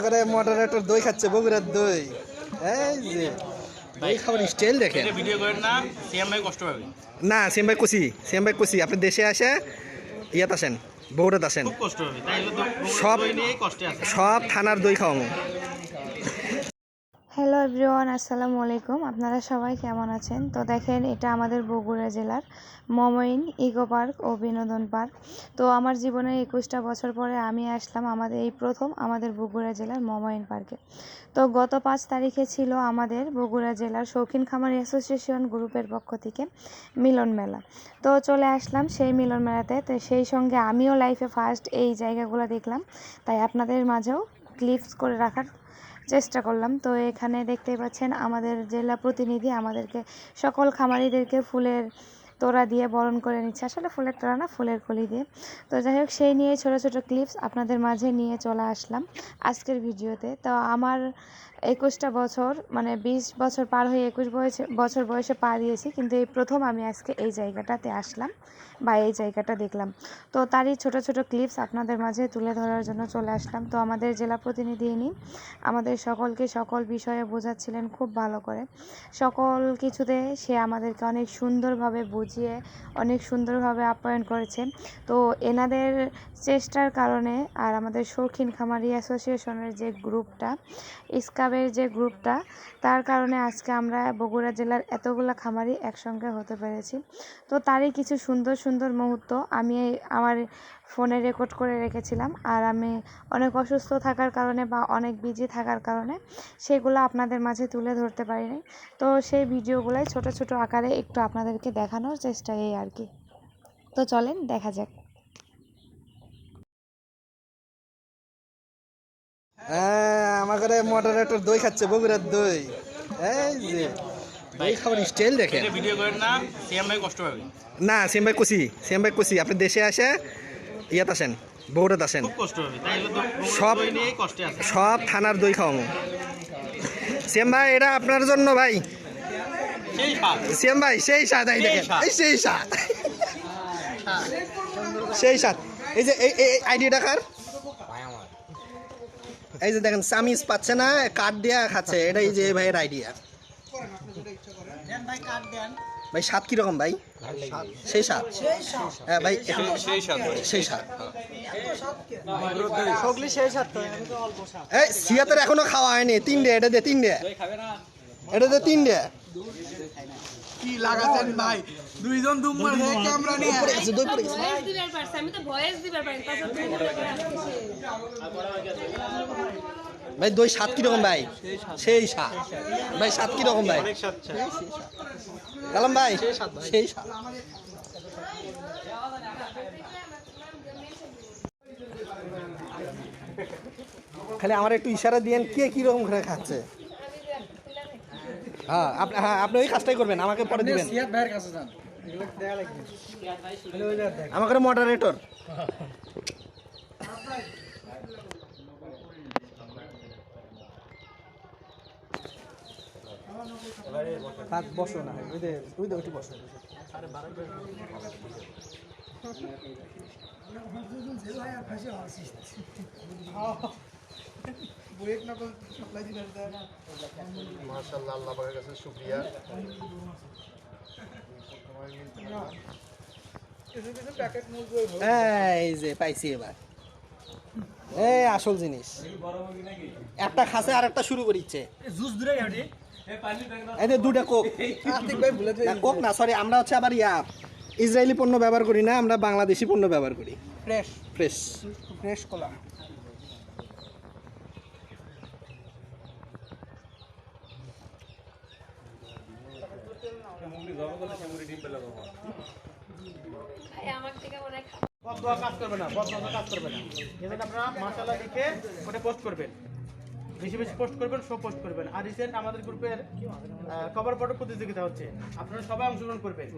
আমাকে মডারেটর দই খাচ্ছে বগুড়ার দই। এই যে দই খাবার স্টাইল দেখেন। ভিডিও করেন না সিএম ভাই কষ্ট পাবে। না সিএম ভাই কুসি সিএম ভাই কুসি আপনি দেশে আসে ইয়াত আসেন বগুড়াতে আসেন। সব- সব থানার দই খাওয়াবো। হ্যালো এভরিওয়ান আসসালামু আলাইকুম আপনারা সবাই কেমন আছেন? তো দেখেন, এটা আমাদের বগুড়া জেলার মমইন ইকো পার্ক ও বিনোদন পার্ক। তো আমার জীবনের একুশটা বছর পরে আমি আসলাম আমাদের, এই প্রথম আমাদের বগুড়া জেলার মমইন পার্কে। তো গত পাঁচ তারিখে ছিল আমাদের বগুড়া জেলার শৌখিন খামার অ্যাসোসিয়েশন গ্রুপের পক্ষ থেকে মিলন মেলা। তো চলে আসলাম সেই মিলন মেলাতে। তো সেই সঙ্গে আমিও লাইফে ফার্স্ট এই জায়গাগুলো দেখলাম। তাই আপনাদের মাঝেও ক্লিপস করে রাখার চেষ্টা করলাম। তো এখানে দেখতেই পাচ্ছেন আমাদের জেলা প্রতিনিধি আমাদেরকে সকল খামারিদেরকে ফুলের তোরা দিয়ে বরণ করে নিচ্ছে। আসলে ফুলের তোরা না, ফুলের কলি দিয়ে। তো যাই হোক, সেই নিয়ে ছোট ছোট ক্লিপস আপনাদের মাঝে নিয়ে চলে আসলাম আজকের ভিডিওতে। তো আমার একুশটা বছর মানে বিশ বছর পার হয়ে একুশ বয়সে, বছর বয়সে পা দিয়েছি, কিন্তু এই প্রথম আমি আজকে এই জায়গাটাতে আসলাম বা এই জায়গাটা দেখলাম। তো তারই ছোট ছোট ক্লিপস আপনাদের মাঝে তুলে ধরার জন্য চলে আসলাম। তো আমাদের জেলা প্রতিনিধি ইনি, আমাদের সকলকে সকল বিষয়ে বোঝাচ্ছিলেন খুব ভালো করে। সকল কিছুতে সে আমাদেরকে অনেক সুন্দরভাবে বুঝিয়ে, অনেক সুন্দরভাবে আপ্যায়ন করেছে। তো এনাদের চেষ্টার কারণে আর আমাদের শৌখিন খামারি অ্যাসোসিয়েশনের যে গ্রুপটা ইসকাবের যে গ্রুপটা, তার কারণে আজকে আমরা বগুড়া জেলার এতগুলো খামারি একসঙ্গে হতে পেরেছি। তো তারই কিছু সুন্দর সুন্দর মুহূর্ত আমি আমার ফোনে রেকর্ড করে রেখেছিলাম। আর আমি অনেক অসুস্থ থাকার কারণে বা অনেক বিজি থাকার কারণে সেগুলো আপনাদের মাঝে তুলে ধরতে পারিনি। তো সেই ভিডিওগুলোই ছোট ছোট আকারে একটু আপনাদেরকে দেখানোর চেষ্টা এই আর কি। তো চলেন, দেখা যাক। আমাকে মডারেটর দই খাচ্ছে বগুড়ার দই। এই যে দই খাবার স্টাইল দেখেন। ভিডিও করেন না সিএম ভাই কষ্ট পাবে। না সিএম ভাই কুসি সিএম ভাই কুসি আপনি দেশে আসে ইয়াত আসেন বগুড়াত আসেন। খুব কষ্ট হবে তাই জন্য সব- নিয়েই কষ্টে আছে। সব থানার দই খাওয়াবো। সিএম ভাই এটা আপনার জন্য ভাই। সিএম ভাই সেই স্বাদ এই দেখেন। এই সেই স্বাদ। সেই স্বাদ। এই যে এই এই আইডিয়াটা কার? এই যে দেখেন চামিজ পাচ্ছে না কাঠ দিয়া খাচ্ছে। এটা এই যে ভাইয়ের আইডিয়া ভাই স্বাদ কীরকম ভাই? সেই স্বাদ? হ্যাঁ ভাই একটু- সেই স্বাদ। এই সিয়াতের এখনও খাওয়া হয়নি। তিনটে এটা দে তিনটে এটা দে তিনটে কি লাগাছেন ভাই? দুইজন দুম্বার হয়ে ক্যামেরা নিয়ে পড়ে গেছে, দই পড়ে গেছে। ভয়েস দিবার পারছে আমি তো ভয়েস দিবার পারি করে আসতেছে ভাই দই স্বাদ কীরকম ভাই? সেই স্বাদ। ভাই স্বাদ কীরকম ভাই? কালাম ভাই। সেই স্বাদ। খালি আমার একটু ইশারা দিয়েন কে কীরকম করে খাচ্ছে। হ্যাঁ আপনি হ্যাঁ আপনি ওই কাজটাই করবেন আমাকে পরে দিবেন সিয়াদ ভাইয়ের কাছে যান আমাকে মডারেটর বসো না ওই দে ওই দে ওইটি বসো মাশাআল্লাহ আল্লাহ পাকের কাছে শুকরিয়া। এই যে পাইছি এবার। এই আসল জিনিস। একটা খাসে আর একটা শুরু করিচ্ছে। জুস দূরে এই দুটা কোক। না, কোক না সরি আমরা হচ্ছে আবার ইয়া ইসরায়েলি পণ্য ব্যবহার করি না আমরা বাংলাদেশি পণ্য ব্যবহার করি। ফ্রেশ ফ্রেশ ফ্রেশ কলা। ভাই আমার থেকে মনে হয় বদদোয়া কাজ করবে না বদদোয়া কাজ করবে না। এজন্য আপনারা মাশাআল্লাহ লিখে ওটা পোস্ট করবেন। বেশি বেশি পোস্ট করবেন সব পোস্ট করবেন। আর রিসেন্ট আমাদের গ্রুপের কভার ফটো প্রতিযোগিতা হচ্ছে। আপনারা সবাই অংশগ্রহণ করবেন।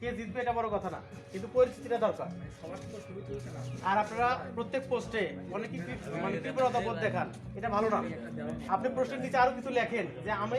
কে জিতবে এটা বড় কথা না কিন্তু পরিস্থিতিটা দরকার। আর আপনারা প্রত্যেক পোস্টে অনেক মানে তীব্রতা দেখান এটা ভালো না। আপনি প্রশ্নের নিচে আরও কিছু লেখেন যে আমি